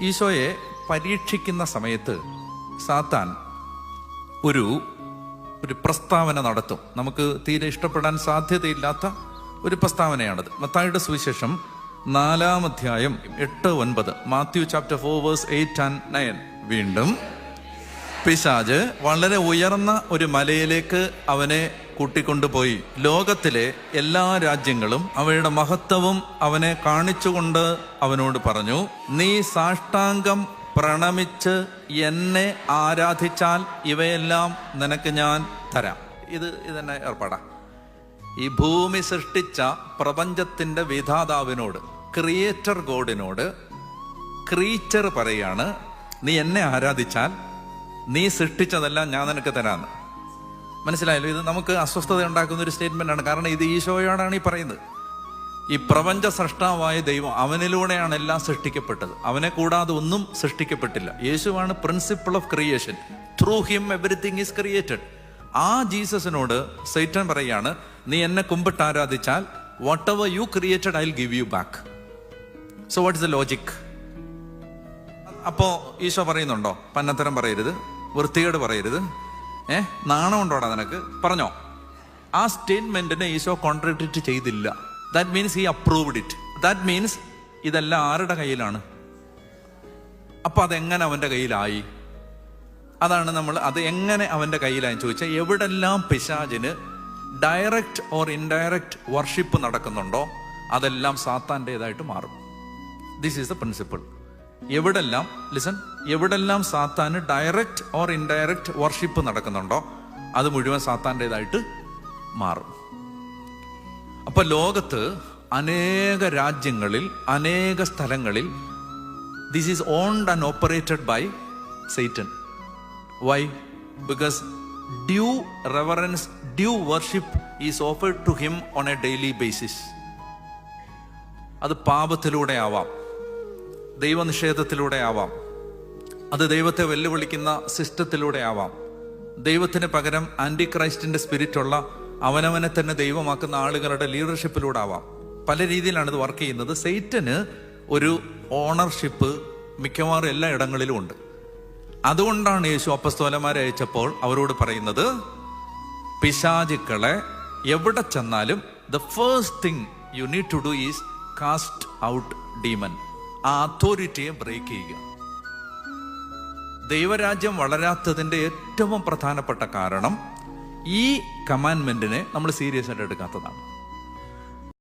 ഈശോയെ പരീക്ഷിക്കുന്ന സമയത്ത് സാത്താൻ ഒരു ഒരു പ്രസ്താവന നടത്തും. നമുക്ക് തീരെ ഇഷ്ടപ്പെടാൻ സാധ്യതയില്ലാത്ത ഒരു പ്രസ്താവനയാണത്. മത്തായുടെ സുവിശേഷം നാലാം അധ്യായം എട്ട് ഒൻപത്. Matthew chapter four verse eight and nine വീണ്ടും പിശാജ് വളരെ ഉയർന്ന ഒരു മലയിലേക്ക് അവനെ കൂട്ടിക്കൊണ്ടുപോയി. ലോകത്തിലെ എല്ലാ രാജ്യങ്ങളും അവയുടെ മഹത്വവും അവനെ കാണിച്ചുകൊണ്ട് അവനോട് പറഞ്ഞു നീ സാഷ്ടാംഗം പ്രണമിച്ച് എന്നെ ആരാധിച്ചാൽ ഇവയെല്ലാം നിനക്ക് ഞാൻ തരാം. ഇത് ഇതന്നെ ഏർപ്പാടാ. ഈ ഭൂമി സൃഷ്ടിച്ച പ്രപഞ്ചത്തിന്റെ വിധാതാവിനോട് ക്രിയേറ്റർ ഗോഡിനോട് ക്രീച്ചർ പറയാണ് നീ എന്നെ ആരാധിച്ചാൽ നീ സൃഷ്ടിച്ചതെല്ലാം ഞാൻ നിനക്ക് തരാന്ന് മനസ്സിലായല്ലോ? ഇത് നമുക്ക് അസ്വസ്ഥത ഉണ്ടാക്കുന്ന ഒരു സ്റ്റേറ്റ്മെന്റ് ആണ്. കാരണം ഇത് ഈശോയോടാണ് ഈ പറയുന്നത്. ഈ പ്രപഞ്ച സൃഷ്ടാവായ ദൈവം അവനിലൂടെയാണ് എല്ലാം സൃഷ്ടിക്കപ്പെട്ടത്. അവനെ കൂടാതെ ഒന്നും സൃഷ്ടിക്കപ്പെട്ടില്ല. യേശുവാണ് principle of creation through him everything is created ആ ജീസസിനോട് സൈറ്റൻ പറയാണ് നീ എന്നെ കുമ്പിട്ട് ആരാധിച്ചാൽ whatever you created I give you back so what is the logic അപ്പോ ഈശോ പറയുന്നുണ്ടോ? പന്നത്തരം പറയരുത്. വൃത്തികേട് പറയരുത്. ഏ? നാണം ഉണ്ടോടാ നിനക്ക്? പറഞ്ഞോ. ആ സ്റ്റേറ്റ്മെന്റിനെ ഈശോ കോൺട്രഡിക്റ്റ് ചെയ്തില്ല. That means he approved it that means ഇതെല്ലാം ആരുടെ കയ്യിലാണ്? അപ്പൊ അതെങ്ങനെ അവന്റെ കയ്യിലായി? അതാണ് നമ്മൾ അത് എങ്ങനെ അവന്റെ കയ്യിലായി ചോദിച്ചാൽ എവിടെല്ലാം പിശാചിന് ഡയറക്റ്റ് ഓർ ഇൻഡയറക്റ്റ് വർഷിപ്പ് നടക്കുന്നുണ്ടോ അതെല്ലാം സാത്താന്റെതായിട്ട് മാറും. ദിസ് ഈസ് ദ പ്രിൻസിപ്പിൾ എവിടെല്ലാം ലിസൺ എവിടെല്ലാം സാത്താന് ഡയറക്റ്റ് ഓർ ഇൻഡയറക്റ്റ് വർഷിപ്പ് നടക്കുന്നുണ്ടോ അത് മുഴുവൻ സാത്താന്റെതായിട്ട് മാറും. അപ്പൊ ലോകത്ത് അനേക രാജ്യങ്ങളിൽ അനേക സ്ഥലങ്ങളിൽ this is owned and operated by Satan why because due reverence due worship is offered to him on a daily basis അത് പാപത്തിലൂടെ ആവാം. ദൈവനിഷേധത്തിലൂടെ ആവാം. അത് ദൈവത്തെ വെല്ലുവിളിക്കുന്ന സിസ്റ്റത്തിലൂടെ ആവാം. ദൈവത്തിന് പകരം ആന്റി ക്രൈസ്റ്റിന്റെ സ്പിരിറ്റുള്ള അവനവനെ തന്നെ ദൈവമാക്കുന്ന ആളുകളുടെ ലീഡർഷിപ്പിലൂടെ ആവാം. പല രീതിയിലാണ് ഇത് വർക്ക് ചെയ്യുന്നത്. സെയ്റ്റന് ഒരു ഓണർഷിപ്പ് മിക്കവാറും എല്ലാ ഇടങ്ങളിലും ഉണ്ട്. അതുകൊണ്ടാണ് യേശു അപ്പസ്തോലന്മാരെ അയച്ചപ്പോൾ അവരോട് പറയുന്നത് പിശാചുക്കളെ എവിടെ ചെന്നാലും the first thing you need to do is cast out demon ആ അതോറിറ്റിയെ ബ്രേക്ക് ചെയ്യുക. ദൈവരാജ്യം വളരാത്തതിന്റെ ഏറ്റവും പ്രധാനപ്പെട്ട കാരണം ഈ കമാൻമെന്റിനെ നമ്മൾ സീരിയസ് ആയിട്ട് എടുക്കാത്തതാണ്.